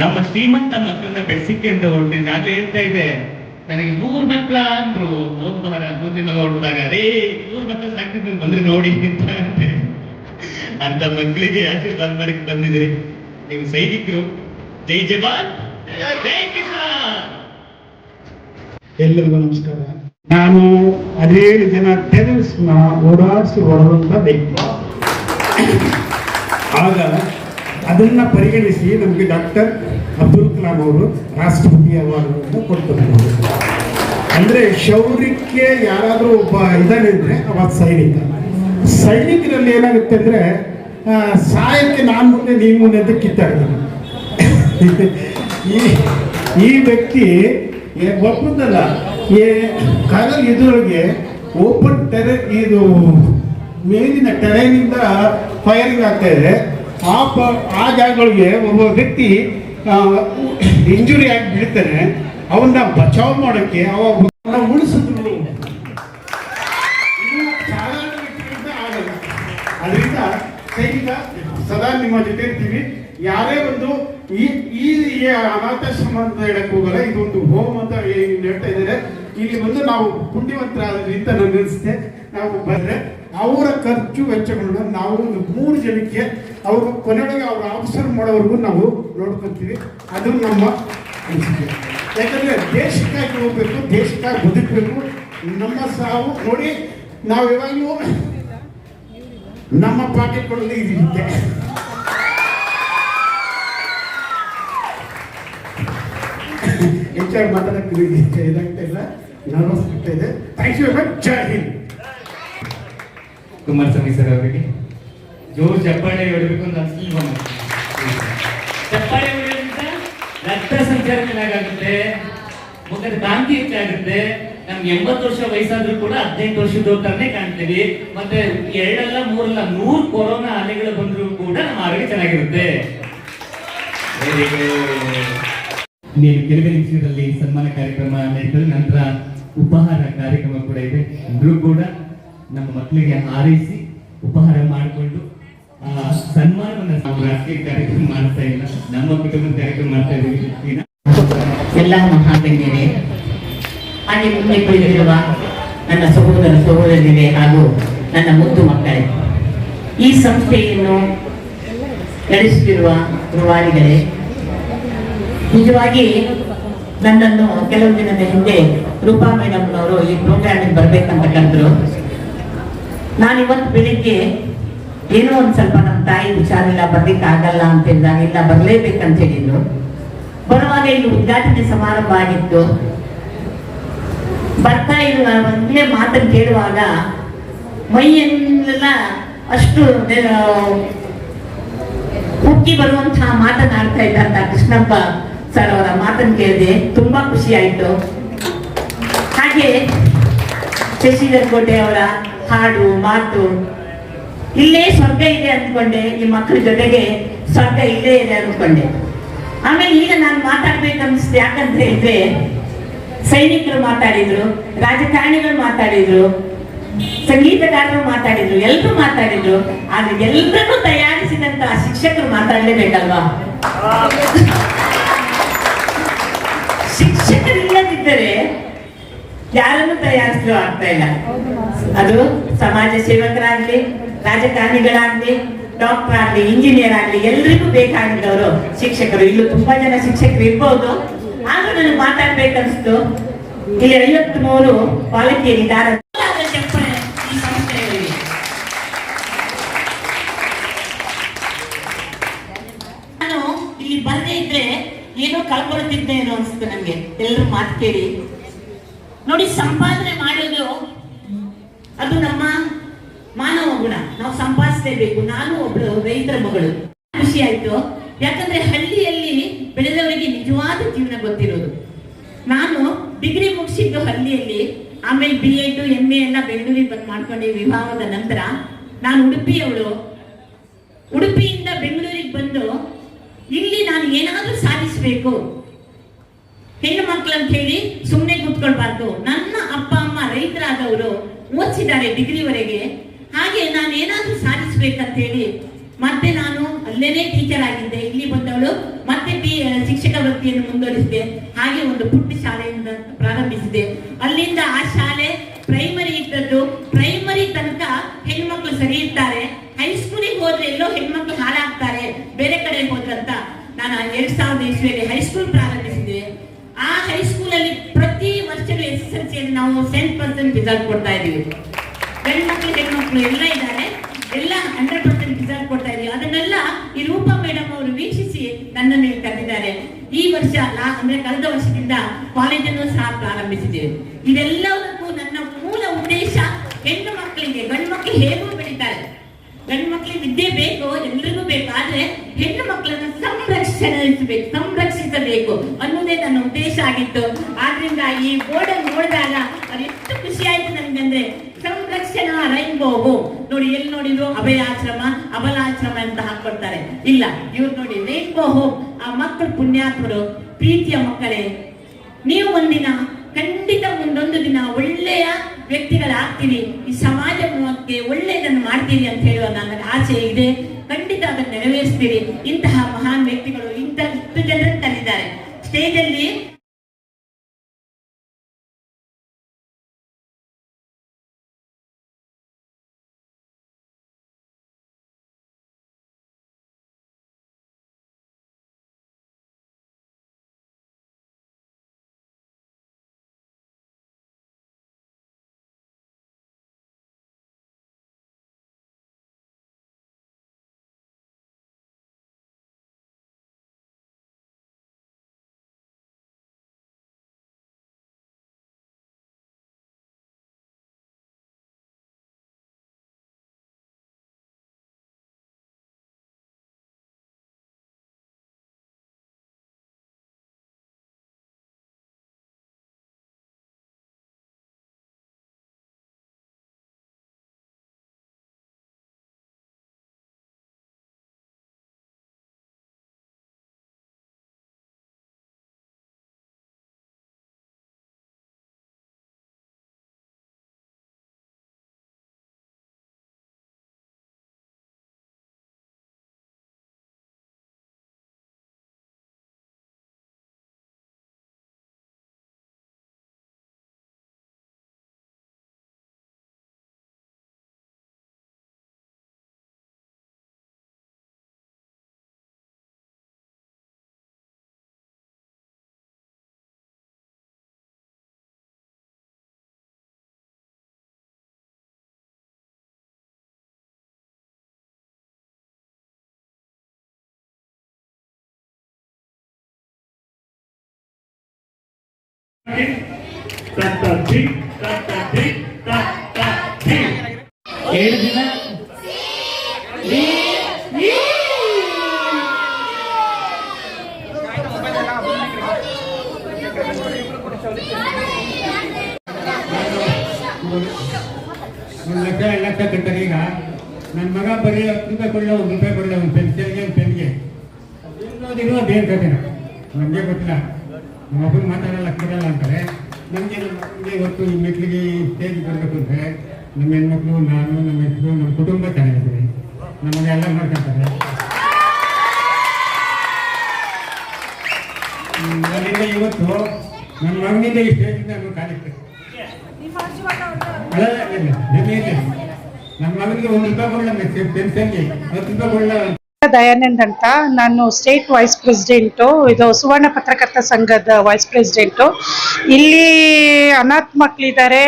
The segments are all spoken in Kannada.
ನಮ್ಮ ಶ್ರೀಮಂತ ಮಕ್ಕಳನ್ನ ಬೆಳೆಸಿಕೆ ಅಂತ ಹೊರಟಿದ್ದೆ ಅದು ಹೇಳ್ತಾ ಇದೆ ನನಗೆ ನೂರು ಮಕ್ಕಳ ಅಂದ್ರು. ಹೋಗ್ಬಾರ ಮುಂದಿನ ನೋಡಿದಾಗ ರೇ ನೂರು ಮಕ್ಕಳ ಸಾಕಿದ್ರೆ ಬಂದ್ರೆ ನೋಡಿ ಅಂತ ಅಂತೆ ಅಂತ ಮಕ್ಕಳಿಗೆ ಆಶೀರ್ವಾದ ಮಾಡಕ್ ಬಂದಿದೆ ನೀವು ಸೈನಿಕರು, ಜೈ ಜವಾನ್, ಜೈ ಕಿಸಾನ್. ಎಲ್ಲರಿಗೂ ನಮಸ್ಕಾರ. ನಾನು ಹದಿನೇಳು ಜನ ಟೆರರಿಸ್ಟ್ನ ಓಡಾಡಿಸಿ ಹೊರಡುವಂತ ವ್ಯಕ್ತಿ. ಆಗ ಅದನ್ನ ಪರಿಗಣಿಸಿ ನಮಗೆ ಡಾಕ್ಟರ್ ಅಬ್ದುಲ್ ಕಲಾಂ ಅವರು ರಾಷ್ಟ್ರಪತಿ ಅವಾರ್ಡ್ ಕೊಡ್ತಾರೆ ಅಂದ್ರೆ ಶೌರ್ಯಕ್ಕೆ ಯಾರಾದರೂ ಒಬ್ಬ ಇದಾನೆ ಅಂದ್ರೆ ಸೈನಿಕ. ಸೈನಿಕರಲ್ಲಿ ಏನಾಗುತ್ತೆ ಅಂದ್ರೆ ಸಾಯಕ್ಕೆ ನಾನು ಮುಂದೆ, ನೀನು ಮುಂದೆ ಅಂತ ಕಿತ್ತಾಡ್ತಾನೆ ಈ ಈ ವ್ಯಕ್ತಿ ಒಪ್ಪುದಲ್ಲ ಏ ಕರ ಇದ್ರೊಳಗೆ ಓಪನ್ ಟೆರೆ ಇದು ಮೇಲಿನ ಟೆರೈನಿಂದ ಫೈರಿಂಗ್ ಆಗ್ತಾ ಇದೆ. ಆ ಆ ಜಾಗಗಳಿಗೆ ಒಬ್ಬ ವ್ಯಕ್ತಿ ಇಂಜುರಿ ಆಗಿ ಬೀಳ್ತಾನೆ. ಅವನ್ನ ಬಚಾವ್ ಮಾಡೋಕ್ಕೆ ಅವ ಉಳಿಸಿದ್ರು ಅದರಿಂದ ಸೈನಿಕ, ಸದಾ ನಿಮ್ಮ ಜೊತೆ ಇರ್ತೀವಿ. ಯಾರೇ ಒಂದು ಈ ಈ ಅನಾಥಾಶ್ರಮ ಅಂತ ಹೇಳಕ್ ಹೋಗಲ್ಲ. ಇದೊಂದು ಹೋಮ್ ಅಂತ ಹೇಳ್ತಾ ಇದ್ದಾರೆ. ಇಲ್ಲಿ ಬಂದು ನಾವು ಪುಣ್ಯವಂತರಾದ್ರಿಂದ ನಾನು ಅನಿಸುತ್ತೆ ನಾವು ಬಂದ್ರೆ ಅವರ ಖರ್ಚು ವೆಚ್ಚಗಳನ್ನ ನಾವು ಒಂದು ಮೂರು ಜನಕ್ಕೆ ಅವರು ಕೊನೆಯೊಳಗೆ ಅವ್ರ ಆಫೀಸರ್ ಮಾಡೋವರೆಗೂ ನಾವು ನೋಡ್ಕೊತೀವಿ. ಅದು ನಮ್ಮ ಅನಿಸಿಕೆ. ಯಾಕಂದ್ರೆ ದೇಶಕ್ಕಾಗಿ ಹೋಗ್ಬೇಕು, ದೇಶಕ್ಕಾಗಿ ಬದುಕಬೇಕು. ನಮ್ಮ ಸಾವು ನೋಡಿ, ನಾವು ಯಾವಾಗಲೂ ನಮ್ಮ ಪಾಕೆಟ್ಗಳಲ್ಲಿ ಇದೆ ಹೆಚ್ಚಾಗಿ ಮಾತಾಡಕ್ಕೆ ಇದಾಗ್ತಾ ಇಲ್ಲ. ನರ್ವಸ್ ಆಗ್ತಾ ಇದೆ. ಥ್ಯಾಂಕ್ ಯು ವೆರಿ ಹಿಂದ್ ಕುಮಾರಸ್ವಾಮಿ ಸರ್ ಅವರಿಗೆ. ಜೋರು ಚಪ್ಪಾಳೆ ಹೊಡಬೇಕು ಅಂತ ಅನ್ಸಲಿಲ್ವ ನಮ್ಗೆ? ಚಪ್ಪಾಳೆ ಹೊಡೆಯೋದ್ರಿಂದ ರಕ್ತ ಸಂಚಾರ ಚೆನ್ನಾಗಾಗುತ್ತೆ ಮುಖದ ಕಾಂತಿ ಹೆಚ್ಚಾಗುತ್ತೆ. ನಮ್ಗೆ ಎಂಬತ್ತು ವರ್ಷ ವಯಸ್ಸಾದ್ರೂ ಕೂಡ ಹದಿನೆಂಟು ವರ್ಷದ ತರನೇ ಕಾಣ್ತೀವಿ. ಮತ್ತೆ ಎರಡಲ್ಲ ಮೂರಲ್ಲ ನೂರು ಕೊರೋನಾ ಅಲೆಗಳು ಬಂದರೂ ಕೂಡ ನಮ್ಮ ಆರೋಗ್ಯ ಚೆನ್ನಾಗಿರುತ್ತೆ. ನೀವು ಕೆಲವೇ ನಿಮಿಷದಲ್ಲಿ ಸನ್ಮಾನ ಕಾರ್ಯಕ್ರಮ ನಡೆದ ನಂತರ ಉಪಹಾರ ಕಾರ್ಯಕ್ರಮ ಕೂಡ ಇದೆ. ಇಬ್ರು ಕೂಡ ನಮ್ಮ ಮಕ್ಕಳಿಗೆ ಹಾರೈಸಿ ಉಪಹಾರ ಮಾಡಿಕೊಂಡು ಸನ್ಮಾನವನ್ನು ನಾವು ರಾಷ್ಟ್ರೀಯ ಕಾರ್ಯಕ್ರಮ ಮಾಡ್ತಾ ಇಲ್ಲ. ನಮ್ಮ ಕುಟುಂಬದ ಕಾರ್ಯಕ್ರಮ ಮಾಡ್ತಾ ಇದ್ದೀವಿ ಎಲ್ಲ ಮಹಾಗಣ್ಯರೇ ಹಾಗೆ ಮುಂದೆ ಕುಳಿತಿರುವ ನನ್ನ ಸಹೋದರ ಸಹೋದರಿಯರೇ ಹಾಗೂ ನನ್ನ ಮುದ್ದು ಮಕ್ಕಳೇ, ಈ ಸಂಸ್ಥೆಯನ್ನು ನಡೆಸುತ್ತಿರುವ ರೂವಾರಿಗಳೇ ನಿಜವಾಗಿ ನನ್ನನ್ನು ಕೆಲವು ದಿನದ ಹಿಂದೆ ರೂಪಾ ಮೇಡಮ್ನವರು ಈ ಪ್ರೋಗ್ರಾಮಿಗೆ ಬರಬೇಕಂತ ಕರೆದ್ರು. ನಾನು ಇವತ್ತು ಬೆಳಿಗ್ಗೆ ಏನೋ ಒಂದು ಸ್ವಲ್ಪ ನಮ್ಮ ತಾಯಿ ಹುಷಾರಿಲ್ಲ, ಬರ್ಲಿಕ್ಕೆ ಆಗಲ್ಲ ಅಂತ ಹೇಳಿದಾಗ, ಇಲ್ಲ, ಬರ್ಲೇಬೇಕಂತ ಹೇಳಿದ್ರು. ಬರುವಾಗ ಇಲ್ಲಿ ಉದ್ಘಾಟನೆ ಸಮಾರಂಭ ಆಗಿತ್ತು. ಬರ್ತಾ ಇರುವ ಒಂದೇ ಮಾತನ್ನು ಕೇಳುವಾಗ ಮೈಯೆಲ್ಲ ಅಷ್ಟು ಉಕ್ಕಿ ಬರುವಂತಹ ಮಾತನಾಡ್ತಾ ಇದ್ದಂತ ಕೃಷ್ಣಪ್ಪ ಸರ್ ಅವರ ಮಾತನ್ನು ಕೇಳಿದೆ. ತುಂಬಾ ಖುಷಿ ಆಯ್ತು. ಹಾಗೆ ಶಶಿಧರ್ ಕೋಟೆ ಅವರ ಹಾಡು ಮಾತು. ಇಲ್ಲೇ ಸ್ವರ್ಗ ಇದೆ ಅಂದ್ಕೊಂಡೆ ಈ ಮಕ್ಕಳ ಜೊತೆಗೆ ಸ್ವರ್ಗ ಇಲ್ಲೇ ಇದೆ ಅಂದ್ಕೊಂಡೆ. ಆಮೇಲೆ ಈಗ ನಾನು ಮಾತಾಡ್ಬೇಕನ್ನಿಸ್ತು ಯಾಕಂತ ಹೇಳಿದ್ರೆ ಸೈನಿಕರು ಮಾತಾಡಿದ್ರು ರಾಜಕಾರಣಿಗಳು ಮಾತಾಡಿದ್ರು ಸಂಗೀತಗಾರರು ಮಾತಾಡಿದ್ರು ಎಲ್ಲರೂ ಮಾತಾಡಿದ್ರು ಆದ್ರೆ ಎಲ್ಲರನ್ನೂ ತಯಾರಿಸಿದಂತ ಶಿಕ್ಷಕರು ಮಾತಾಡಲೇಬೇಕಲ್ವಾ? ಶಿಕ್ಷಕರು ಇಲ್ಲದಿದ್ದರೆ ಯಾರನ್ನು ತಯಾರಿಸಲು ಆಗ್ತಾ ಇಲ್ಲ? ಅದು ಸಮಾಜ ಸೇವಕರಾಗ್ಲಿ, ರಾಜಕಾರಣಿಗಳಾಗ್ಲಿ ಡಾಕ್ಟರ್ ಆಗ್ಲಿ ಇಂಜಿನಿಯರ್ ಆಗ್ಲಿ, ಎಲ್ರಿಗೂ ಬೇಕಾಗಿದ್ದವರು ಶಿಕ್ಷಕರು. ಇಲ್ಲೂ ತುಂಬಾ ಜನ ಶಿಕ್ಷಕರು ಇರ್ಬೋದು. ಆಗ ನನಗೆ ಮಾತಾಡ್ಬೇಕನ್ಸ್ತು. ಇಲ್ಲಿ ಐವತ್ ಮೂರು ಪಾಲಿಕೆಯಲ್ಲಿ ನಾನು ಇಲ್ಲಿ ಬಂದೇ ಇದ್ರೆ ಏನೋ ಕಳ್ಕೊಳ್ತಿದ್ದೇನೋ ಅನ್ಸ್ತು ನನ್ಗೆ. ಎಲ್ಲರೂ ಮಾತು ಕೇಳಿ. ನೋಡಿ, ಸಂಪಾದನೆ ಮಾಡೋದು ಅದು ನಮ್ಮ ಮಾನವ ಗುಣ. ನಾವು ಸಂಪಾದಿಸಲೇಬೇಕು. ನಾನು ಒಬ್ಳು ರೈತರ ಮಗಳು. ಖುಷಿ ಆಯ್ತು. ಯಾಕಂದ್ರೆ ಹಳ್ಳಿಯಲ್ಲಿ ಬೆಳೆದವರಿಗೆ ನಿಜವಾದ ಜೀವನ ಗೊತ್ತಿರೋದು. ನಾನು ಡಿಗ್ರಿ ಮುಗಿಸಿದ್ದು ಹಳ್ಳಿಯಲ್ಲಿ, ಆಮೇಲೆ ಬಿ ಎಡ್ ಎಂ ಎ ಎಲ್ಲ ಬೆಂಗಳೂರಿಗೆ ಬಂದು ಮಾಡ್ಕೊಂಡೆ ವಿವಾಹದ ನಂತರ ನಾನು ಉಡುಪಿಯವಳು. ಉಡುಪಿಯಿಂದ ಬೆಂಗಳೂರಿಗೆ ಬಂದು ಇಲ್ಲಿ ನಾನು ಏನಾದರೂ ಸಾಧಿಸಬೇಕು ಹೆಣ್ಣು ಮಕ್ಕಳು ಅಂತ ಹೇಳಿ ಕೂತ್ಕೊಳ್ಬಾರ್ದು ನನ್ನ ಅಪ್ಪ, ಅಮ್ಮ ರೈತರಾದವರು ಓದಿಸಿದ್ದಾರೆ ಡಿಗ್ರಿವರೆಗೆ. ಹಾಗೆ ನಾನು ಏನಾದ್ರೂ ಸಾಧಿಸ್ಬೇಕಂತ ಹೇಳಿ ಮತ್ತೆ ನಾನು ಅಲ್ಲೇನೆ ಟೀಚರ್ ಆಗಿದ್ದೆ. ಇಲ್ಲಿ ಬಂದವಳು ಮತ್ತೆ ಶಿಕ್ಷಕ ವೃತ್ತಿಯನ್ನು ಮುಂದುವರಿಸಿದೆ. ಹಾಗೆ ಒಂದು ಪುಟ್ಟ ಶಾಲೆಯಿಂದ ಪ್ರಾರಂಭಿಸಿದೆ. ಅಲ್ಲಿಂದ ಆ ಶಾಲೆ ಪ್ರೈಮರಿ ಇದ್ದದ್ದು. ಪ್ರೈಮರಿ ತನಕ ಹೆಣ್ಮಕ್ಳು ಸರಿ ಇರ್ತಾರೆ. ಹೈಸ್ಕೂಲಿಗೆ ಹೋದ್ರೆ ಎಲ್ಲೋ ಹೆಣ್ಮಕ್ಳು ಹಾಳಾಗ್ತಾರೆ. ಬೇರೆ ಕಡೆ ಹೋದ್ರಂತ. ನಾನು ಎರಡ್ ಸಾವಿರದ ಇಸ್ವಿಯಲ್ಲಿ ಹೈಸ್ಕೂಲ್ ಪ್ರಾರಂಭಿಸಿದೆ. ಆ ಹೈಸ್ಕೂಲಲ್ಲಿ ನಾವು ಸೆಂಟ್ ಪರ್ಸೆಂಟ್ ರಿಸಲ್ಟ್ ಕೊಡ್ತಾ ಇದೀವಿ. ಗಂಡು ಮಕ್ಕಳು ಹೆಣ್ಮಕ್ಳು ಎಲ್ಲ ಇದ್ದಾರೆ. ಎಲ್ಲ ಹಂಡ್ರೆಡ್ ಪರ್ಸೆಂಟ್ ರಿಸಲ್ಟ್ ಕೊಡ್ತಾ ಇದೀವಿ. ಅದನ್ನೆಲ್ಲ ಈ ರೂಪಾ ಮೇಡಮ್ ಅವರು ವೀಕ್ಷಿಸಿ ನನ್ನನ್ನು ಕರೆದಿದ್ದಾರೆ ಈ ವರ್ಷ ಅಂದ್ರೆ ಕಳೆದ ವರ್ಷದಿಂದ ಕಾಲೇಜನ್ನು ಸಹ ಪ್ರಾರಂಭಿಸಿದ್ದೇವೆ. ಇದೆಲ್ಲದಕ್ಕೂ ನನ್ನ ಮೂಲ ಉದ್ದೇಶ ಹೆಣ್ಣು ಮಕ್ಕಳಿಗೆ, ಗಂಡು ಮಕ್ಕಳು ಹೇಗೂ ಬೆಳೀತಾರೆ. ಗಂಡು ಮಕ್ಕಳಿಗೆ ವಿದ್ಯೆ ಬೇಕು, ಎಲ್ರಿಗೂ ಬೇಕು. ಆದ್ರೆ ಹೆಣ್ಣು ಮಕ್ಕಳನ್ನು ಸಂರಕ್ಷಿಸಬೇಕು ಸಂರಕ್ಷಿಸಬೇಕು ಅನ್ನೋದೇ ನನ್ನ ಉದ್ದೇಶ ಆಗಿತ್ತು. ಆದ್ರಿಂದ ಈ ಬೋರ್ಡ್ ನೋಡಿದಾಗ ಅದು ಎಷ್ಟು ಖುಷಿ ಆಯ್ತು ನನಗಂದ್ರೆ ಸಂರಕ್ಷಣಾ ರೈನ್ಬೋ ನೋಡಿ, ಎಲ್ಲಿ ನೋಡಿದ್ರು ಅಭಯಾಶ್ರಮ, ಅಬಲಾಶ್ರಮ ಅಂತ ಹಾಕೊಡ್ತಾರೆ. ಇಲ್ಲ, ಇವ್ರು ನೋಡಿ ರೈನ್ಬೋ ಹೋಮ್ ಆ ಮಕ್ಕಳು ಪುಣ್ಯಾತ್ಮರು, ಪ್ರೀತಿಯ ಮಕ್ಕಳೇ. ನೀವು ಒಂದಿನ ಖಂಡಿತ ಮುಂದೊಂದು ದಿನ ಒಳ್ಳೆಯ ವ್ಯಕ್ತಿಗಳಾಗ್ತೀರಿ. ಈ ಸಮಾಜಕ್ಕೆ ಒಳ್ಳೆಯದನ್ನು ಮಾಡ್ತೀರಿ ಅಂತ ಹೇಳುವ ನನ್ನ ಆಸೆ ಇದೆ. ಖಂಡಿತ ಅದನ್ನು ನೆರವೇರಿಸ್ತೀರಿ. ಇಂತಹ ಮಹಾನ್ ವ್ಯಕ್ತಿಗಳು ಇಂಥ ಇಷ್ಟು ಜನರನ್ನು ತಂದಿದ್ದಾರೆ ಸ್ಟೇಜ್ ಅಲ್ಲಿ ಏಳು ದಿನ ಒಂದು ಲಕ್ಷ ಎರಡು ಲಕ್ಷ ಕಟ್ತಾರೆ ಈಗ ನನ್ನ ಮಗ ಬರೀ ಹತ್ತು ರೂಪಾಯಿ ಕೊಡಲ್ಲ ಒಂದು ರೂಪಾಯಿ ಕೊಡಲ್ಲ ಒಂದು ಪೆನ್ಸಿಲ್ಗೆ ಒಂದು ಪೆನ್ಗೆ ಇರೋದಿರೋ ಅದೇನು ಕಥೆನ ನನಗೆ ಗೊತ್ತಿಲ್ಲ ನಮ್ಮ ಒಬ್ಬರು ಮಾತಾಡಲ್ಲ, ಕೇಳಲ್ಲ ಅಂತಾರೆ. ನಮಗೆ ಮಕ್ಕಳಿಗೆ ಇವತ್ತು ಈ ಮೆಟ್ಲಿಗೆ ಸ್ಟೇಜ್ ಬರಬೇಕು ಅಂದರೆ ನಮ್ಮ ಹೆಣ್ಮಕ್ಳು, ನಾನು, ನಮ್ಮ ಹೆಸರು, ನಮ್ಮ ಕುಟುಂಬ ಚೆನ್ನಾಗಿದ್ದೀವಿ. ನಮಗೆಲ್ಲ ಮಾಡ್ಕೊತಾರೆ ಅಲ್ಲಿಂದ ಇವತ್ತು ನನ್ನ ಮಗನಿಂದ ಈ ಸ್ಟೇಜಿಂದ ನಾನು ಕಾಲಿಟ್ಟೆ. ನಮ್ಮ ಮಗನಿಗೆ ಒಂದು ರೂಪಾಯಿ ಕೊಡಲ್ಲ ಪೆನ್ಷನ್ಗೆ. ಹತ್ತು ರೂಪಾಯಿ ಕೊಡಲ್ಲ. ದಯಾನಂದ್ ಅಂತ. ನಾನು ಸ್ಟೇಟ್ ವೈಸ್ ಪ್ರೆಸಿಡೆಂಟು ಇದು ಸುವರ್ಣ ಪತ್ರಕರ್ತ ಸಂಘದ ವೈಸ್ ಪ್ರೆಸಿಡೆಂಟು ಇಲ್ಲಿ ಅನಾಥ ಮಕ್ಕಳಿದ್ದಾರೆ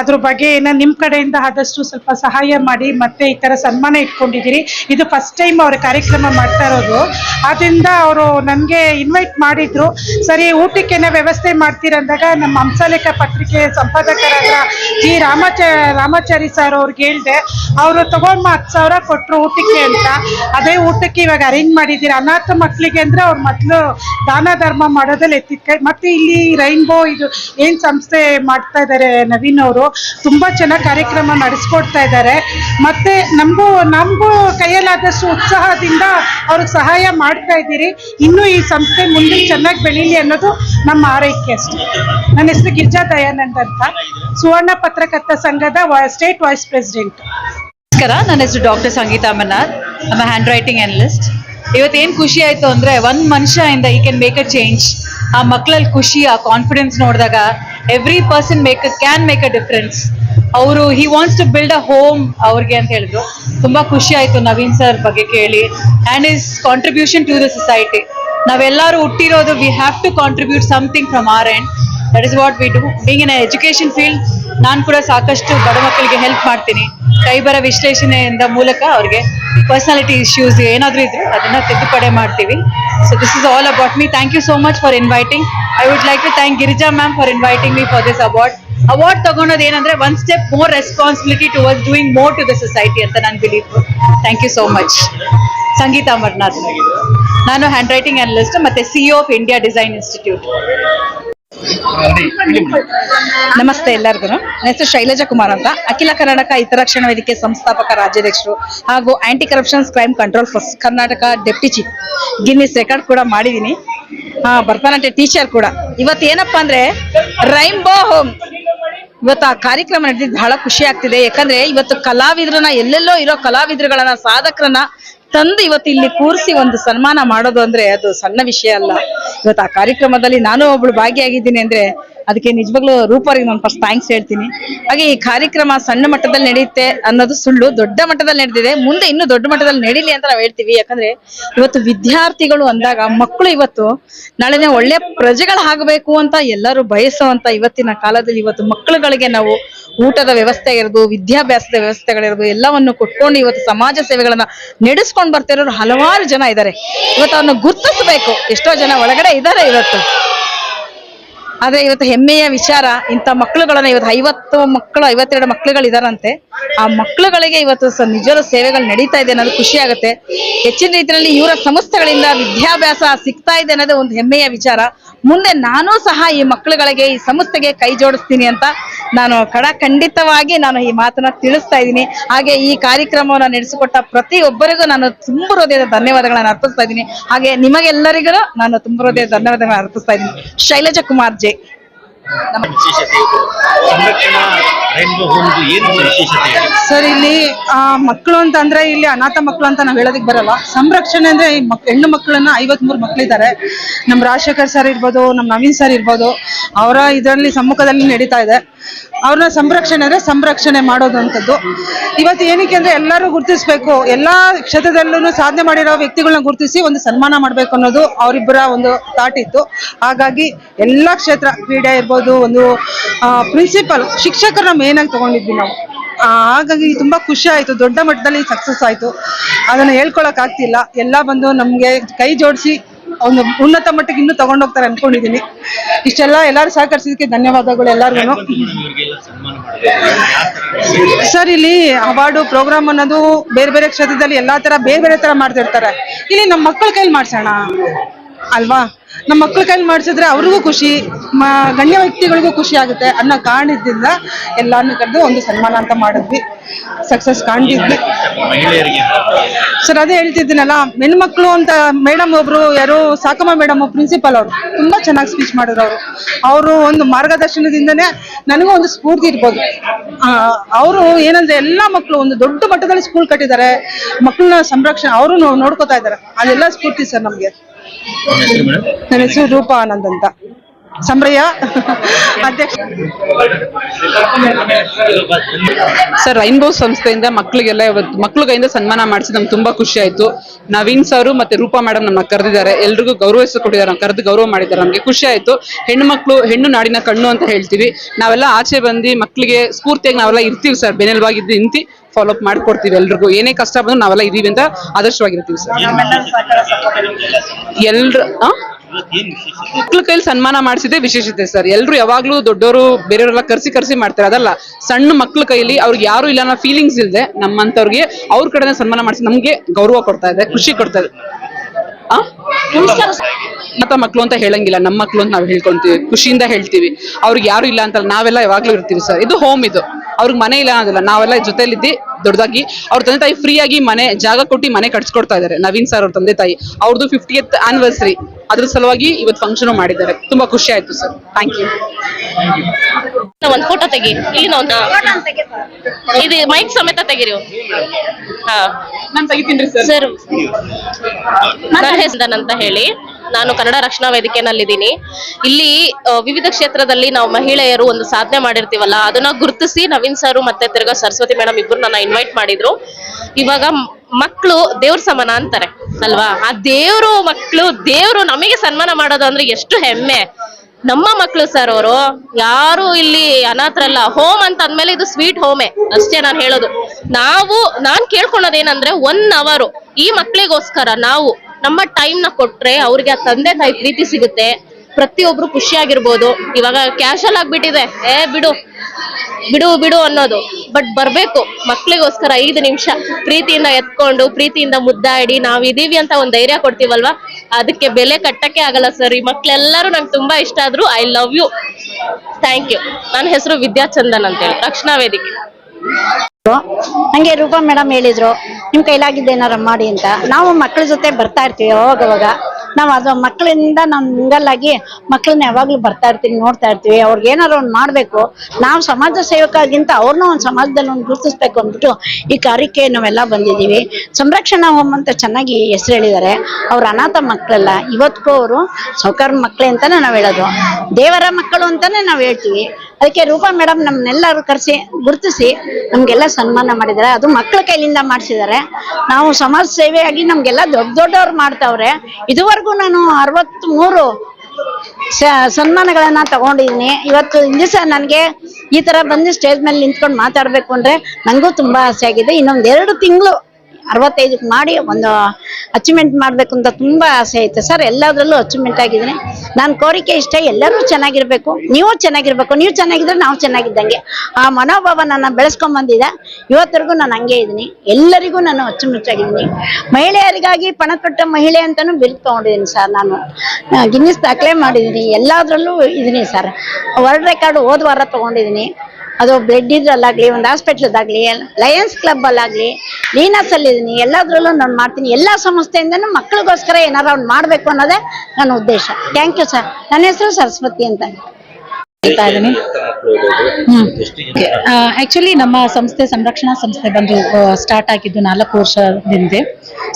ಅದ್ರ ಬಗ್ಗೆ ಏನೋ ನಿಮ್ಮ ಕಡೆಯಿಂದ ಆದಷ್ಟು ಸ್ವಲ್ಪ ಸಹಾಯ ಮಾಡಿ, ಮತ್ತೆ ಈ ಥರ ಸನ್ಮಾನ ಇಟ್ಕೊಂಡಿದ್ದೀರಿ ಇದು ಫಸ್ಟ್ ಟೈಮ್ ಅವ್ರ ಕಾರ್ಯಕ್ರಮ ಮಾಡ್ತಾ ಇರೋದು. ಆದ್ದರಿಂದ ಅವರು ನನಗೆ ಇನ್ವೈಟ್ ಮಾಡಿದ್ರು. ಸರಿ, ಊಟಕ್ಕೇನೋ ವ್ಯವಸ್ಥೆ ಮಾಡ್ತೀರಂದಾಗ ನಮ್ಮ ಹಂಸಲೇಖ ಪತ್ರಿಕೆ ಸಂಪಾದಕರಾದ ಜಿ ರಾಮಚ, ರಾಮಾಚಾರಿ ಸರ್ ಅವ್ರಿಗೆ ಹೇಳಿದೆ, ಅವರು ತಗೊಂಡು ಹತ್ತು ಸಾವಿರ ಕೊಟ್ಟರು ಊಟಕ್ಕೆ ಅಂತ. ಅದೇ ಊಟಕ್ಕೆ ಇವಾಗ ಅರೇಂಜ್ ಮಾಡಿದ್ದೀರಾ? ಅನಾಥ ಮಕ್ಕಳಿಗೆ ಅಂದ್ರೆ ಅವ್ರ ಮೊದಲು ದಾನ ಧರ್ಮ ಮಾಡೋದ್ರಲ್ಲಿ ಎತ್ತಿದ ಮತ್ತೆ ಇಲ್ಲಿ ರೈನ್ಬೋ ಇದು ಏನ್ ಸಂಸ್ಥೆ ಮಾಡ್ತಾ ಇದ್ದಾರೆ ನವೀನ್ ಅವರು? ತುಂಬಾ ಚೆನ್ನಾಗಿ ಕಾರ್ಯಕ್ರಮ ನಡೆಸ್ಕೊಡ್ತಾ ಇದ್ದಾರೆ ಮತ್ತೆ ನಮಗೂ ನಮಗೂ ಕೈಯಲ್ಲಾದಷ್ಟು ಉತ್ಸಾಹದಿಂದ ಅವ್ರಿಗೆ ಸಹಾಯ ಮಾಡ್ತಾ ಇದ್ದೀರಿ. ಇನ್ನೂ ಈ ಸಂಸ್ಥೆ ಮುಂದೆ ಚೆನ್ನಾಗಿ ಬೆಳೀಲಿ ಅನ್ನೋದು ನಮ್ಮ ಆರೈಕೆ ಅಷ್ಟೇ. ನನ್ನ ಹೆಸರು ಗಿರ್ಜಾ ದಯಾನಂದ್ ಅಂತ. ಸುವರ್ಣ ಪತ್ರಕರ್ತ ಸಂಘದ ಸ್ಟೇಟ್ ವೈಸ್ ಪ್ರೆಸಿಡೆಂಟ್ ನಮಸ್ಕಾರ, ನನ್ನ ಹೆಸರು ಡಾಕ್ಟರ್ ಸಂಗೀತಾ ಅಮರ್ನಾಥ್ ನಮ್ಮ ಹ್ಯಾಂಡ್ ರೈಟಿಂಗ್ ಅನಲಿಸ್ಟ್ ಇವತ್ತೇನು ಖುಷಿ ಆಯ್ತು ಅಂದ್ರೆ ಮನುಷ್ಯ ಇಂದ ಈ ಕ್ಯಾನ್ ಮೇಕ್ ಅ ಚೇಂಜ್ ಆ ಮಕ್ಕಳಲ್ಲಿ ಖುಷಿ, ಆ ಕಾನ್ಫಿಡೆನ್ಸ್ ನೋಡಿದಾಗ every person make can make a difference ಅವರು he wants to build a home ಅವ್ರಿಗೆ ಅಂತ ಹೇಳಿದ್ರು. ತುಂಬಾ ಖುಷಿ ಆಯ್ತು ನವೀನ್ ಸರ್ ಬಗ್ಗೆ ಕೇಳಿ. And is contribution to the society ನಾವೆಲ್ಲರೂ ಹುಟ್ಟಿರೋದು we have to contribute something from our end that is what we do being in education field ನಾನು ಕೂಡ ಸಾಕಷ್ಟು ಬಡ ಮಕ್ಕಳಿಗೆ ಹೆಲ್ಪ್ ಮಾಡ್ತೀನಿ. ಕೈಬರ ವಿಶ್ಲೇಷಣೆಯಿಂದ ಮೂಲಕ ಅವ್ರಿಗೆ ಪರ್ಸನಾಲಿಟಿ ಇಶ್ಯೂಸ್ ಏನಾದರೂ ಇದ್ರು ಅದನ್ನ ತಿದ್ದುಪಡೆ ಮಾಡ್ತೀವಿ. So this is all about me thank you so much for inviting I would like to thank Girija ma'am for inviting me for this award award ತಗೊಳೋದು ಏನಂದ್ರೆ one step more responsibility towards doing more to the society ಅಂತ ನಾನು believe thank you so much Sangeetha Amarnath ನಾನು ಹ್ಯಾಂಡ್ ರೈಟಿಂಗ್ ಅನಲಿಸ್ಟ್ ಮತ್ತೆ CEO of India design institute ನಮಸ್ತೆ ಎಲ್ಲರಿಗೂ ನನ್ನ ಹೆಸರು ಶೈಲಜಾ ಕುಮಾರ್ ಅಂತ. ಅಖಿಲ ಕರ್ನಾಟಕ ಹಿತರಕ್ಷಣಾ ವೇದಿಕೆ ಸಂಸ್ಥಾಪಕ ರಾಜ್ಯಾಧ್ಯಕ್ಷರು ಹಾಗೂ anti corruption crime control force Karnataka deputy chief Guinness record ಕೂಡ ಮಾಡಿದ್ದೀನಿ ಹಾ ಭರತನಾಟ್ಯ ಟೀಚರ್ ಕೂಡ. ಇವತ್ತು ಏನಪ್ಪಾ ಅಂದ್ರೆ ರೈಂಬೋ ಹೋಮ್ ಇವತ್ತು ಆ ಕಾರ್ಯಕ್ರಮ ನಡೆದಿದ್ದು ಬಹಳ ಖುಷಿ ಆಗ್ತಿದೆ. ಯಾಕಂದ್ರೆ ಇವತ್ತು ಕಲಾವಿದ್ರನ್ನ ಎಲ್ಲೆಲ್ಲೋ ಇರೋ ಕಲಾವಿದ್ರುಗಳನ್ನ, ಸಾಧಕರನ್ನ ತಂದು ಇವತ್ತು ಇಲ್ಲಿ ಕೂರಿಸಿ ಒಂದು ಸನ್ಮಾನ ಮಾಡೋದು ಅಂದ್ರೆ ಅದು ಸಣ್ಣ ವಿಷಯ ಅಲ್ಲ. ಇವತ್ತು ಆ ಕಾರ್ಯಕ್ರಮದಲ್ಲಿ ನಾನು ಒಬ್ಳು ಭಾಗಿಯಾಗಿದ್ದೀನಿ ಅಂದ್ರೆ ಅದಕ್ಕೆ ನಿಜವಾಗ್ಲೂ ರೂಪರಿಗೆ ನಾನು ಫಸ್ಟ್ ಥ್ಯಾಂಕ್ಸ್ ಹೇಳ್ತೀನಿ. ಹಾಗೆ ಈ ಕಾರ್ಯಕ್ರಮ ಸಣ್ಣ ಮಟ್ಟದಲ್ಲಿ ನಡೆಯುತ್ತೆ ಅನ್ನೋದು ಸುಳ್ಳು, ದೊಡ್ಡ ಮಟ್ಟದಲ್ಲಿ ನಡೆದಿದೆ. ಮುಂದೆ ಇನ್ನೂ ದೊಡ್ಡ ಮಟ್ಟದಲ್ಲಿ ನಡೀಲಿ ಅಂತ ನಾವು ಹೇಳ್ತೀವಿ. ಯಾಕಂದ್ರೆ ಇವತ್ತು ವಿದ್ಯಾರ್ಥಿಗಳು ಅಂದಾಗ, ಮಕ್ಕಳು ಇವತ್ತು ನಾಳೆನೆ ಒಳ್ಳೆ ಪ್ರಜೆಗಳಾಗಬೇಕು ಅಂತ ಎಲ್ಲರೂ ಬಯಸುವಂತ ಇವತ್ತಿನ ಕಾಲದಲ್ಲಿ ಇವತ್ತು ಮಕ್ಕಳುಗಳಿಗೆ ನಾವು ಊಟದ ವ್ಯವಸ್ಥೆ ಇರೋದು ವಿದ್ಯಾಭ್ಯಾಸದ ವ್ಯವಸ್ಥೆಗಳಿರೋದು ಎಲ್ಲವನ್ನು ಕೊಟ್ಕೊಂಡು ಇವತ್ತು ಸಮಾಜ ಸೇವೆಗಳನ್ನ ನಡೆಸ್ಕೊಂಡು ಬರ್ತಿರೋರು ಹಲವಾರು ಜನ ಇದ್ದಾರೆ. ಇವತ್ತು ಅವ್ರನ್ನ ಗುರ್ತಿಸ್ಬೇಕು. ಎಷ್ಟೋ ಜನ ಒಳಗಡೆ ಇದ್ದಾರೆ ಇವತ್ತು. ಆದ್ರೆ ಇವತ್ತು ಹೆಮ್ಮೆಯ ವಿಚಾರ, ಇಂಥ ಮಕ್ಕಳುಗಳನ್ನ ಇವತ್ತು ಐವತ್ತು ಮಕ್ಕಳು, ಐವತ್ತೆರಡು ಮಕ್ಕಳುಗಳು ಇದಾರಂತೆ ಆ ಮಕ್ಕಳುಗಳಿಗೆ ಇವತ್ತು ನಿಜವಾದ ಸೇವೆಗಳು ನಡೀತಾ ಇದೆ ಅನ್ನೋದು ಖುಷಿ ಆಗುತ್ತೆ. ಹೆಚ್ಚಿನ ರೀತಿಯಲ್ಲಿ ಇವರ ಸಂಸ್ಥೆಗಳಿಂದ ವಿದ್ಯಾಭ್ಯಾಸ ಸಿಗ್ತಾ ಇದೆ ಅನ್ನೋದು ಒಂದು ಹೆಮ್ಮೆಯ ವಿಚಾರ. ಮುಂದೆ ನಾನು ಸಹ ಈ ಮಕ್ಕಳುಗಳಿಗೆ ಈ ಸಂಸ್ಥೆಗೆ ಕೈ ಜೋಡಿಸ್ತೀನಿ ಅಂತ ನಾನು ಕಡ ಖಂಡಿತವಾಗಿ ನಾನು ಈ ಮಾತನ್ನ ತಿಳಿಸ್ತಾ ಇದ್ದೀನಿ. ಹಾಗೆ ಈ ಕಾರ್ಯಕ್ರಮವನ್ನು ನಡೆಸಿಕೊಟ್ಟ ಪ್ರತಿಯೊಬ್ಬರಿಗೂ ನಾನು ತುಂಬ ಹೃದಯದ ಧನ್ಯವಾದಗಳನ್ನು ಅರ್ಪಿಸ್ತಾ ಇದ್ದೀನಿ. ಹಾಗೆ ನಿಮಗೆಲ್ಲರಿಗೂ ನಾನು ತುಂಬ ಹೃದಯದ ಧನ್ಯವಾದಗಳನ್ನು ಅರ್ಪಿಸ್ತಾ ಇದ್ದೀನಿ. ಶೈಲಜಾ ಕುಮಾರ್ ಜೆ. ವಿಶೇಷತೆ ಇದು. ಸಂರಕ್ಷಣಾ ರೈನ್ಬೋ ಹೋಮ್ದು ಏನು ವಿಶೇಷತೆ ಸರ್ ಇಲ್ಲಿ ಆ ಮಕ್ಕಳು ಅಂತ ಅಂದ್ರೆ ಇಲ್ಲಿ ಅನಾಥ ಮಕ್ಕಳು ಅಂತ ನಾವು ಹೇಳೋದಕ್ಕೆ ಬರಲ್ಲ. ಸಂರಕ್ಷಣೆ ಅಂದ್ರೆ ಈ ಮಕ್ ಹೆಣ್ಣು ಮಕ್ಕಳನ್ನ ಐವತ್ ಮೂರು ಮಕ್ಕಳಿದ್ದಾರೆ ನಮ್ಮ ರಾಜಶೇಖರ್ ಸರ್ ಇರ್ಬೋದು ನಮ್ಮ ನವೀನ್ ಸರ್ ಇರ್ಬೋದು ಅವರ ಇದರಲ್ಲಿ ಸಮ್ಮುಖದಲ್ಲಿ ನಡೀತಾ ಇದೆ. ಅವ್ರನ್ನ ಸಂರಕ್ಷಣೆ ಅಂದ್ರೆ ಸಂರಕ್ಷಣೆ ಮಾಡೋದಂಥದ್ದು. ಇವತ್ತು ಏನಕ್ಕೆ ಅಂದ್ರೆ ಎಲ್ಲರೂ ಗುರುತಿಸ್ಬೇಕು. ಎಲ್ಲಾ ಕ್ಷೇತ್ರದಲ್ಲೂ ಸಾಧನೆ ಮಾಡಿರೋ ವ್ಯಕ್ತಿಗಳನ್ನ ಗುರುತಿಸಿ ಒಂದು ಸನ್ಮಾನ ಮಾಡ್ಬೇಕು ಅನ್ನೋದು ಅವರಿಬ್ಬರ ಒಂದು ಥಾಟ್ ಇತ್ತು. ಹಾಗಾಗಿ ಎಲ್ಲಾ ಕ್ಷೇತ್ರ ಕ್ರೀಡೆ ಇರ್ಬೋದು, ಒಂದು ಪ್ರಿನ್ಸಿಪಲ್ ಶಿಕ್ಷಕರನ್ನ ಆಗಿ ತಗೊಂಡಿದ್ವಿ ನಾವು. ಹಾಗಾಗಿ ತುಂಬಾ ಖುಷಿ ಆಯ್ತು. ದೊಡ್ಡ ಮಟ್ಟದಲ್ಲಿ ಸಕ್ಸಸ್ ಆಯ್ತು. ಅದನ್ನ ಹೇಳ್ಕೊಳಕ್ ಆಗ್ತಿಲ್ಲ. ಎಲ್ಲ ಬಂದು ನಮ್ಗೆ ಕೈ ಜೋಡಿಸಿ ಒಂದು ಉನ್ನತ ಮಟ್ಟಕ್ಕೆ ಇನ್ನೂ ತಗೊಂಡೋಗ್ತಾರೆ ಅನ್ಕೊಂಡಿದೀನಿ. ಇಷ್ಟೆಲ್ಲ ಎಲ್ಲರೂ ಸಹಕರಿಸಿದಕ್ಕೆ ಧನ್ಯವಾದಗಳು ಎಲ್ಲರಿಗೂ ಸರ್, ಇಲ್ಲಿ ಅವಾರ್ಡು ಪ್ರೋಗ್ರಾಮ್ ಅನ್ನೋದು ಬೇರೆ ಬೇರೆ ಕ್ಷೇತ್ರದಲ್ಲಿ ಎಲ್ಲಾ ತರ, ಬೇರೆ ಬೇರೆ ತರ ಮಾಡ್ತಿರ್ತಾರೆ. ಇಲ್ಲಿ ನಮ್ಮ ಮಕ್ಕಳ ಕೈಲಿ ಮಾಡ್ಸೋಣ. ಅಲ್ವಾ? ನಮ್ಮ ಮಕ್ಕಳ ಕೈಲಿ ಮಾಡಿಸಿದ್ರೆ ಅವ್ರಿಗೂ ಖುಷಿ ಮ- ಗಣ್ಯ ವ್ಯಕ್ತಿಗಳಿಗೂ ಖುಷಿ ಆಗುತ್ತೆ ಅನ್ನೋ ಕಾರಣದಿಂದ ಎಲ್ಲಾನು ಕರೆದು ಒಂದು ಸನ್ಮಾನ ಅಂತ ಮಾಡಿದ್ವಿ. ಸಕ್ಸಸ್ ಕಾಣಿದ್ವಿ ಸರ್ ಅದೇ ಹೇಳ್ತಿದ್ದೀನಲ್ಲ ಹೆಣ್ಮಕ್ಳು ಅಂತ ಮೇಡಮ್ ಒಬ್ರು ಯಾರು ಸಾಕಮ್ಮ ಮೇಡಮ್ ಪ್ರಿನ್ಸಿಪಲ್ ಅವರು ತುಂಬಾ ಚೆನ್ನಾಗಿ ಸ್ಪೀಚ್ ಮಾಡಿದ್ರು ಅವರು. ಅವರು ಒಂದು ಮಾರ್ಗದರ್ಶನದಿಂದನೇ ನನಗೂ ಒಂದು ಸ್ಫೂರ್ತಿ ಇರ್ಬೋದು. ಅವರು ಏನಂದ್ರೆ ಎಲ್ಲಾ ಮಕ್ಕಳು ಒಂದು ದೊಡ್ಡ ಮಟ್ಟದಲ್ಲಿ ಸ್ಕೂಲ್ ಕಟ್ಟಿದ್ದಾರೆ. ಮಕ್ಕಳನ್ನ ಸಂರಕ್ಷಣೆ ಅವರು ನೋಡ್ಕೋತಾ ಇದ್ದಾರೆ. ಅದೆಲ್ಲ ಸ್ಫೂರ್ತಿ ಸರ್ ನಮ್ಗೆ. ನನ್ನ ಹೆಸರು ರೂಪಾ ಆನಂದ್ ಅಂತ. ಸಂಭ್ರಯ ಅಧ್ಯಕ್ಷ. ಸರ್ ರೈನ್ಬೋ ಸಂಸ್ಥೆಯಿಂದ ಮಕ್ಕಳಿಗೆಲ್ಲ ಇವತ್ತು ಮಕ್ಕಳು ಕೈಯಿಂದ ಸನ್ಮಾನ ಮಾಡಿಸಿ ನಮ್ಗೆ ತುಂಬಾ ಖುಷಿ ಆಯ್ತು. ನವೀನ್ ಸರ್ ಮತ್ತೆ ರೂಪಾ ಮೇಡಮ್ ನಮ್ಮನ್ನ ಕರೆದಿದ್ದಾರೆ. ಎಲ್ರಿಗೂ ಗೌರವ ಕೊಟ್ಟಿದ್ದಾರೆ ಕರೆದು ಗೌರವ ಮಾಡಿದ್ದಾರೆ. ನಮ್ಗೆ ಖುಷಿ ಆಯ್ತು. ಹೆಣ್ಣು ಮಕ್ಕಳು ಹೆಣ್ಣು ನಾಡಿನ ಕಣ್ಣು ಅಂತ ಹೇಳ್ತೀವಿ. ನಾವೆಲ್ಲ ಆಚೆ ಬಂದು ಮಕ್ಕಳಿಗೆ ಸ್ಫೂರ್ತಿಯಾಗಿ ನಾವೆಲ್ಲ ಇರ್ತೀವಿ ಸರ್. ಬೆನೆಲ್ವಾಗಿದ್ದು ನಿಂತು. ಫಾಲೋ ಅಪ್ ಮಾಡ್ಕೊಡ್ತೀವಿ ಎಲ್ರಿಗೂ. ಏನೇ ಕಷ್ಟ ಬಂದ್ರು ನಾವೆಲ್ಲ ಇದೀವಿ ಅಂತ ಆದರ್ಶವಾಗಿರ್ತೀವಿ ಸರ್. ಎಲ್ರು ಮಕ್ಳ ಕೈಲಿ ಸನ್ಮಾನ ಮಾಡಿಸಿದೆ ವಿಶೇಷತೆ ಸರ್. ಎಲ್ರು ಯಾವಾಗ್ಲೂ ದೊಡ್ಡವರು ಬೇರೆಯವರೆಲ್ಲ ಕರ್ಸಿ ಕರ್ಸಿ ಮಾಡ್ತಾರೆ. ಅದಲ್ಲ ಸಣ್ಣ ಮಕ್ಳ ಕೈಲಿ ಅವ್ರಿಗೆ ಯಾರು ಇಲ್ಲ ಅನ್ನೋ ಫೀಲಿಂಗ್ಸ್ ಇಲ್ದೆ ನಮ್ಮಂತವ್ರಿಗೆ ಅವ್ರ ಕಡೆನೇ ಸನ್ಮಾನ ಮಾಡಿಸಿ ನಮ್ಗೆ ಗೌರವ ಕೊಡ್ತಾ ಇದೆ ಖುಷಿ ಕೊಡ್ತಾ ಇದೆ. ಆ? ಮತ್ತ ಮಕ್ಳು ಅಂತ ಹೇಳಂಗಿಲ್ಲ ನಮ್ಮ ಮಕ್ಳು ಅಂತ ನಾವು ಹೇಳ್ಕೊಂತೀವಿ ಖುಷಿಯಿಂದ ಹೇಳ್ತೀವಿ. ಅವ್ರಿಗೆ ಯಾರು ಇಲ್ಲ ಅಂತ ನಾವೆಲ್ಲ ಯಾವಾಗ್ಲೂ ಇರ್ತೀವಿ ಸರ್. ಇದು ಹೋಮ್ ಇದು. ಅವ್ರಿಗೆ ಮನೆ ಇಲ್ಲ ಅನ್ನೋದಿಲ್ಲ. ನಾವೆಲ್ಲ ಜೊತೆಲಿದ್ದು ದೊಡ್ಡದಾಗಿ. ಅವ್ರ ತಂದೆ ತಾಯಿ ಫ್ರೀ ಆಗಿ ಮನೆ ಜಾಗ ಕೊಟ್ಟು ಮನೆ ಕಟ್ಸ್ಕೊಡ್ತಾ ಇದ್ದಾರೆ ನವೀನ್ ಸರ್ ಅವ್ರ ತಂದೆ ತಾಯಿ. ಅವ್ರದ್ದು ಫಿಫ್ಟಿಯತ್ ಆನಿವರ್ಸರಿ ಅದ್ರ ಸಲುವಾಗಿ ಇವತ್ತು ಫಂಕ್ಷನ್ ಮಾಡಿದ್ದಾರೆ. ತುಂಬಾ ಖುಷಿ ಆಯ್ತು ಸರ್. ಥ್ಯಾಂಕ್ ಯು ಒಂದು ಫೋಟೋ ತೆಗಿ. ಇಲ್ಲಿ ಒಂದು ಇದು ಮೈಕ್ ಸಮೇತ ತೆಗಿರಿ ಹಾ. ನಾನು ತೆಗಿತೀನಿ ಸರ್. ಸರ್. ನನ್ನ ಹೆಸರು ಅಂತ ಹೇಳಿ. ನಾನು ಕನ್ನಡ ರಕ್ಷಣಾ ವೇದಿಕೆನಲ್ಲಿದ್ದೀನಿ. ಇಲ್ಲಿ ವಿವಿಧ ಕ್ಷೇತ್ರದಲ್ಲಿ ನಾವು ಮಹಿಳೆಯರು ಒಂದು ಸಾಧನೆ ಮಾಡಿರ್ತೀವಲ್ಲ, ಅದನ್ನ ಗುರುತಿಸಿ ನವೀನ್ ಸರ್ ಮತ್ತೆ ತಿರ್ಗಾ ಸರಸ್ವತಿ ಮೇಡಮ್ ಇಬ್ರು ನನ್ನ ಇನ್ವೈಟ್ ಮಾಡಿದ್ರು. ಇವಾಗ ಮಕ್ಕಳು ದೇವ್ರ ಸಮಾನ ಅಂತಾರೆ, ಅಲ್ವಾ? ಆ ದೇವ್ರು ಮಕ್ಕಳು ದೇವ್ರು ನಮಗೆ ಸನ್ಮಾನ ಮಾಡೋದು ಅಂದ್ರೆ ಎಷ್ಟು ಹೆಮ್ಮೆ. ನಮ್ಮ ಮಕ್ಕಳು ಸರ್ ಅವರು, ಯಾರು ಇಲ್ಲಿ ಅನಾಥರಲ್ಲ ಹೋಮ್ ಅಂತ ಅಂದ್ಮೇಲೆ ಇದು ಸ್ವೀಟ್ ಹೋಮೆ, ಅಷ್ಟೇ ನಾನು ಹೇಳೋದು. ನಾವು, ನಾನ್ ಕೇಳ್ಕೊಳೋದೇನಂದ್ರೆ ಒನ್ ಅವರು ಈ ಮಕ್ಕಳಿಗೋಸ್ಕರ ನಾವು ನಮ್ಮ ಟೈಮ್ನ ಕೊಟ್ರೆ ಅವ್ರಿಗೆ ಆ ತಂದೆ ತಾಯಿ ಪ್ರೀತಿ ಸಿಗುತ್ತೆ. ಪ್ರತಿಯೊಬ್ರು ಖುಷಿಯಾಗಿರ್ಬೋದು. ಇವಾಗ ಕ್ಯಾಶಲ್ ಆಗ್ಬಿಟ್ಟಿದೆ. ಏ, ಬಿಡು. ಬಿಡು ಬಿಡು ಅನ್ನೋದು. ಬಟ್ ಬರ್ಬೇಕು. ಮಕ್ಳಿಗೋಸ್ಕರ ಐದು ನಿಮಿಷ ಪ್ರೀತಿಯಿಂದ ಎತ್ಕೊಂಡು, ಪ್ರೀತಿಯಿಂದ ಮುದ್ದಾಡಿ, ನಾವ್ ಇದೀವಿ ಅಂತ ಒಂದ್ ಧೈರ್ಯ ಕೊಡ್ತೀವಲ್ವಾ? ಅದಕ್ಕೆ ಬೆಲೆ ಕಟ್ಟಕ್ಕೆ ಆಗಲ್ಲ ಸರ್. ಈ ಮಕ್ಳೆಲ್ಲರೂ ನಂಗೆ ತುಂಬಾ ಇಷ್ಟ ಆದ್ರು I love you thank you ನನ್ನ ಹೆಸರು ವಿದ್ಯಾಚಂದನ್ ಅಂತೇಳಿ. ರಕ್ಷಣಾ ವೇದಿಕೆ. ಹಂಗೆ ರೂಪಾ ಮೇಡಮ್ ಹೇಳಿದ್ರು, ನಿಮ್ ಕೈಲಾಗಿದ್ದೆ ಏನಾರ ಮಾಡಿ ಅಂತ. ನಾವು ಮಕ್ಳ ಜೊತೆ ಬರ್ತಾ ಇರ್ತೀವಿ ಅವಾಗ ಅವಾಗ. ನಾವು ಅದು ಮಕ್ಕಳಿಂದ ನಾವು ಮಿಂಗಲ್ ಆಗಿ ಮಕ್ಕಳನ್ನ ಯಾವಾಗ್ಲೂ ಬರ್ತಾ ಇರ್ತೀವಿ, ನೋಡ್ತಾ ಇರ್ತೀವಿ. ಅವ್ರಿಗೆ ಏನಾರ ಒಂದ್ ಮಾಡ್ಬೇಕು. ನಾವು ಸಮಾಜ ಸೇವಕಾಗಿಂತ ಅವ್ರನ್ನ ಒಂದ್ ಸಮಾಜದಲ್ಲಿ ಒಂದು ಗುರುತಿಸ್ಬೇಕು ಅಂದ್ಬಿಟ್ಟು ಈ ಕಾರ್ಯಕ್ಕೆ ನಾವೆಲ್ಲ ಬಂದಿದ್ದೀವಿ. ಸಂರಕ್ಷಣಾ ಹೋಮ್ ಅಂತ ಚೆನ್ನಾಗಿ ಹೆಸರು ಹೇಳಿದ್ದಾರೆ ಅವ್ರ ಅನಾಥ ಮಕ್ಕಳಲ್ಲ ಇವತ್ತಿಗೂ ಅವರು ಸೌಕರ್ ಮಕ್ಕಳೇ ಅಂತಾನೆ ನಾವ್ ಹೇಳೋದು. ದೇವರ ಮಕ್ಕಳು ಅಂತಾನೆ ನಾವ್ ಹೇಳ್ತೀವಿ. ಅದಕ್ಕೆ ರೂಪಾ ಮೇಡಮ್ ನಮ್ಮನ್ನೆಲ್ಲರೂ ಕರೆಸಿ, ಗುರುತಿಸಿ, ನಮಗೆಲ್ಲ ಸನ್ಮಾನ ಮಾಡಿದ್ದಾರೆ. ಅದು ಮಕ್ಕಳ ಕೈಲಿಂದ ಮಾಡಿಸಿದ್ದಾರೆ. ನಾವು ಸಮಾಜ ಸೇವೆಯಾಗಿ ನಮಗೆಲ್ಲ ದೊಡ್ಡ ದೊಡ್ಡವ್ರು ಮಾಡ್ತಾವ್ರೆ. ಇದುವರೆಗೂ ನಾನು ಅರವತ್ತ್ ಮೂರು ಸನ್ಮಾನಗಳನ್ನ ತಗೊಂಡಿದ್ದೀನಿ. ಇವತ್ತು ದಿವಸ ನನಗೆ ಈ ತರ ಬಂದು ಸ್ಟೇಜ್ ಮೇಲೆ ನಿಂತ್ಕೊಂಡು ಮಾತಾಡ್ಬೇಕು ಅಂದ್ರೆ ನನಗೂ ತುಂಬಾ ಆಸೆ ಆಗಿದೆ ಇನ್ನೊಂದ್ ಎರಡು ತಿಂಗಳು ಅರವತ್ತೈದಕ್ಕೆ ಮಾಡಿ ಒಂದು ಅಚೀವ್ಮೆಂಟ್ ಮಾಡಬೇಕು ಅಂತ ತುಂಬ ಆಸೆ ಐತೆ. ಸರ್ ಎಲ್ಲದರಲ್ಲೂ ಅಚೀವ್ಮೆಂಟ್ ಆಗಿದ್ದೀನಿ. ನಾನು ಕೋರಿಕೆ ಇಷ್ಟ, ಎಲ್ಲರೂ ಚೆನ್ನಾಗಿರಬೇಕು. ನೀವು ಚೆನ್ನಾಗಿರ್ಬೇಕು. ನೀವು ಚೆನ್ನಾಗಿದ್ರೆ ನಾವು ಚೆನ್ನಾಗಿದ್ದಂಗೆ. ಆ ಮನೋಭಾವ ನನ್ನ ಬೆಳೆಸ್ಕೊಂಬಂದಿದೆ ಇವತ್ತರೆಗೂ ನಾನು ಹಂಗೆ ಇದ್ದೀನಿ. ಎಲ್ಲರಿಗೂ ನಾನು ಅಚ್ಚುಮೆಚ್ಚಾಗಿದ್ದೀನಿ ಮಹಿಳೆಯರಿಗಾಗಿ ಪಣ ತೊಟ್ಟ ಮಹಿಳೆ ಅಂತಲೂ ಬಿರುದು ತೊಗೊಂಡಿದ್ದೀನಿ ಸರ್ ನಾನು. ಗಿನ್ನಿಸ್ ದಾಖಲೆ ಮಾಡಿದ್ದೀನಿ. ಎಲ್ಲದರಲ್ಲೂ ಇದ್ದೀನಿ ಸರ್ ವರ್ಲ್ಡ್ ರೆಕಾರ್ಡ್ ಹೋದ ವಾರ ತಗೊಂಡಿದ್ದೀನಿ. ಅದು ಬ್ಲಡ್ ಇದ್ರಲ್ಲಾಗ್ಲಿ, ಒಂದು ಹಾಸ್ಪಿಟ್ಲದಾಗ್ಲಿ ಲಯನ್ಸ್ ಕ್ಲಬ್ ಅಲ್ಲಾಗ್ಲಿ ಲೀನಸ್ ಅಲ್ಲಿ ಇದೀನಿ, ಎಲ್ಲದ್ರಲ್ಲೂ ನಾನು ಮಾಡ್ತೀನಿ. ಎಲ್ಲಾ ಸಂಸ್ಥೆಯಿಂದನೂ ಮಕ್ಕಳಿಗೋಸ್ಕರ ಏನಾರ ಒಂದ್ ಮಾಡ್ಬೇಕು ಅನ್ನೋದೇ ನನ್ನ ಉದ್ದೇಶ. ಥ್ಯಾಂಕ್ ಯು ಸರ್ ನನ್ನ ಹೆಸರು ಸರಸ್ವತಿ ಅಂತ. ಹೇಳ್ತಾ ಇದ್ದೀನಿ. ಆಕ್ಚುಲಿ ನಮ್ಮ ಸಂಸ್ಥೆ ಸಂರಕ್ಷಣಾ ಸಂಸ್ಥೆ ಬಂದು ಸ್ಟಾರ್ಟ್ ಆಗಿದ್ದು ನಾಲ್ಕು ವರ್ಷದಿಂದ.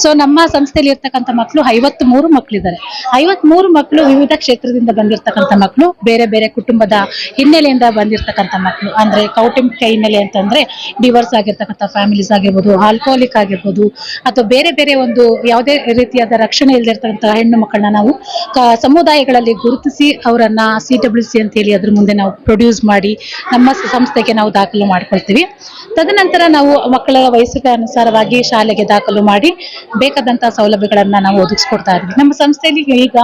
ಸೊ ನಮ್ಮ ಸಂಸ್ಥೆಯಲ್ಲಿ ಇರ್ತಕ್ಕಂಥ ಮಕ್ಕಳು ಐವತ್ ಮೂರು ಮಕ್ಕಳಿದ್ದಾರೆ ಐವತ್ ಮೂರು ಮಕ್ಕಳು ವಿವಿಧ ಕ್ಷೇತ್ರದಿಂದ ಬಂದಿರತಕ್ಕಂಥ ಮಕ್ಕಳು ಬೇರೆ ಬೇರೆ ಕುಟುಂಬದ ಹಿನ್ನೆಲೆಯಿಂದ ಬಂದಿರತಕ್ಕಂಥ ಮಕ್ಕಳು ಅಂದ್ರೆ ಕೌಟುಂಬಿಕ ಹಿನ್ನೆಲೆ ಅಂತಂದ್ರೆ ಡಿವೋರ್ಸ್ ಆಗಿರ್ತಕ್ಕಂಥ ಫ್ಯಾಮಿಲೀಸ್ ಆಗಿರ್ಬೋದು ಆಲ್ಕೋಹಾಲಿಕ್ ಆಗಿರ್ಬೋದು ಅಥವಾ ಬೇರೆ ಬೇರೆ ಒಂದು ಯಾವುದೇ ರೀತಿಯಾದ ರಕ್ಷಣೆ ಇಲ್ಲದಿರ್ತಕ್ಕಂಥ ಹೆಣ್ಣು ಮಕ್ಕಳನ್ನ ನಾವು ಸಮುದಾಯಗಳಲ್ಲಿ ಗುರುತಿಸಿ ಅವರನ್ನ ಸಿ ಡಬ್ಲ್ಯೂ ಸಿ ಅಂತ ಹೇಳಿ ಅದ್ರ ಮುಂದೆ ನಾವು ಪ್ರೊಡ್ಯೂಸ್ ಮಾಡಿ ನಮ್ಮ ಸಂಸ್ಥೆಗೆ ನಾವು ದಾಖಲು ಮಾಡ್ಕೊಳ್ತೀವಿ. ತದನಂತರ ನಾವು ಮಕ್ಕಳ ವಯಸ್ಸಿಗೆ ಅನುಸಾರವಾಗಿ ಶಾಲೆಗೆ ದಾಖಲು ಮಾಡಿ ಬೇಕಾದಂತಹ ಸೌಲಭ್ಯಗಳನ್ನ ನಾವು ಒದಗಿಸ್ಕೊಡ್ತಾ ಇದ್ವಿ ನಮ್ಮ ಸಂಸ್ಥೆಯಲ್ಲಿ ಈಗ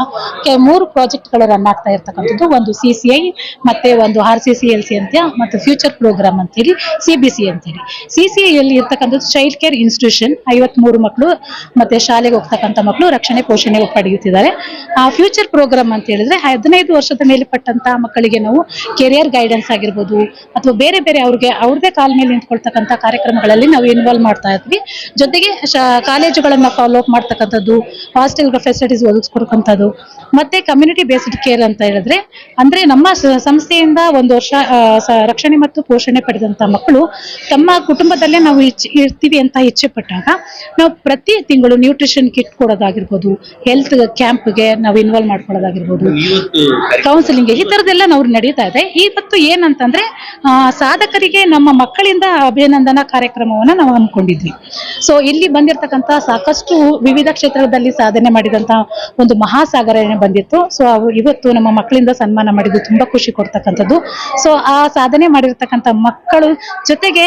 ಮೂರು ಪ್ರಾಜೆಕ್ಟ್ಗಳು ರನ್ ಆಗ್ತಾ ಇರ್ತಕ್ಕಂಥದ್ದು. ಒಂದು ಸಿ ಸಿ ಐ ಮತ್ತೆ ಒಂದು R C C L C ಅಂತ ಮತ್ತು ಫ್ಯೂಚರ್ ಪ್ರೋಗ್ರಾಮ್ ಅಂತೇಳಿ ಸಿ ಬಿ ಸಿ ಅಂತೇಳಿ ಸಿ ಸಿ ಐಯಲ್ಲಿ ಇರ್ತಕ್ಕಂಥದ್ದು ಚೈಲ್ಡ್ ಕೇರ್ ಇನ್ಸ್ಟಿಟ್ಯೂಷನ್ ಐವತ್ಮೂರು ಮಕ್ಕಳು ಮತ್ತೆ ಶಾಲೆಗೆ ಹೋಗ್ತಕ್ಕಂಥ ಮಕ್ಕಳು ರಕ್ಷಣೆ ಪೋಷಣೆ ಪಡೆಯುತ್ತಿದ್ದಾರೆ. ಆ ಫ್ಯೂಚರ್ ಪ್ರೋಗ್ರಾಮ್ ಅಂತ ಹೇಳಿದ್ರೆ ಹದಿನೈದು ವರ್ಷದ ಮೇಲ್ಪಟ್ಟಂತಹ ಮಕ್ಕಳಿಗೆ ನಾವು ಕೆರಿಯರ್ ಗೈಡೆನ್ಸ್ ಆಗಿರ್ಬೋದು ಅಥವಾ ಬೇರೆ ಬೇರೆ ಅವ್ರಿಗೆ ಅವ್ರದೇ ಕಾಲ ಮೇಲೆ ನಿಂತ್ಕೊಳ್ತಕ್ಕಂಥ ಕಾರ್ಯಕ್ರಮಗಳಲ್ಲಿ ನಾವು ಇನ್ವಾಲ್ವ್ ಮಾಡ್ತಾ ಇದ್ವಿ. ಜೊತೆಗೆ ಕಾಲೇಜುಗಳನ್ನು ಫಾಲೋ ಅಪ್ ಮಾಡ್ತಕ್ಕಂಥದ್ದು ಹಾಸ್ಟೆಲ್ ಫೆಸಿಲಿಟೀಸ್ ಒದಗಿಸ್ಕೊಡ್ಕಂಥದ್ದು ಮತ್ತೆ ಕಮ್ಯುನಿಟಿ ಬೇಸ್ಡ್ ಕೇರ್ ಅಂತ ಹೇಳಿದ್ರೆ ಅಂದ್ರೆ ನಮ್ಮ ಸಂಸ್ಥೆಯಿಂದ ಒಂದು ವರ್ಷ ರಕ್ಷಣೆ ಮತ್ತು ಪೋಷಣೆ ಪಡೆದಂತ ಮಕ್ಕಳು ತಮ್ಮ ಕುಟುಂಬದಲ್ಲೇ ನಾವು ಇರ್ತೀವಿ ಅಂತ ಇಚ್ಛೆ ಪಟ್ಟಾಗ ನಾವು ಪ್ರತಿ ತಿಂಗಳು ನ್ಯೂಟ್ರಿಷನ್ ಕಿಟ್ ಕೊಡೋದಾಗಿರ್ಬೋದು ಹೆಲ್ತ್ ಕ್ಯಾಂಪ್ಗೆ ನಾವು ಇನ್ವಾಲ್ವ್ ಮಾಡ್ಕೊಳ್ಳೋದಾಗಿರ್ಬೋದು. ಕೌನ್ಸಿಲಿಂಗ್ ಈ ತರದೆಲ್ಲ ನಾವು ನಡೀತಾ ಇದೆ. ಇವತ್ತು ಏನಂತಂದ್ರೆ ಆ, ಸಾಧಕರಿಗೆ ನಮ್ಮ ಮಕ್ಕಳಿಂದ ಅಭಿನಂದನಾ ಕಾರ್ಯಕ್ರಮವನ್ನ ನಾವು ಹಮ್ಮಿಕೊಂಡಿದ್ವಿ. ಸೊ ಇಲ್ಲಿ ಬಂದಿರತಕ್ಕಂತ ಸಾಕಷ್ಟು ವಿವಿಧ ಕ್ಷೇತ್ರದಲ್ಲಿ ಸಾಧನೆ ಮಾಡಿದಂತ ಒಂದು ಮಹಾಸಾಗರ ಬಂದಿತ್ತು. ಸೊ ಇವತ್ತು ನಮ್ಮ ಮಕ್ಕಳಿಂದ ಸನ್ಮಾನ ಮಾಡಿದ್ದು ತುಂಬಾ ಖುಷಿ ಕೊಡ್ತಕ್ಕಂಥದ್ದು. ಸೊ ಆ ಸಾಧನೆ ಮಾಡಿರ್ತಕ್ಕಂಥ ಮಕ್ಕಳು ಜೊತೆಗೆ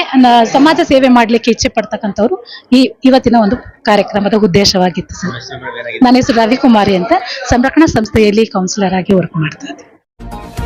ಸಮಾಜ ಸೇವೆ ಮಾಡ್ಲಿಕ್ಕೆ ಇಚ್ಛೆ ಪಡ್ತಕ್ಕಂಥವ್ರು ಈ ಇವತ್ತಿನ ಒಂದು ಕಾರ್ಯಕ್ರಮದ ಉದ್ದೇಶವಾಗಿತ್ತು ಸರ್. ನನ್ನ ಹೆಸರು ರವಿಕುಮಾರಿ ಅಂತ ಸಂರಕ್ಷಣಾ ಸಂಸ್ಥೆಯಲ್ಲಿ ಕೌನ್ಸಿಲರ್ ಆಗಿ ವರ್ಕ್ ಮಾಡ್ತಾ ಇದ್ದೀನಿ.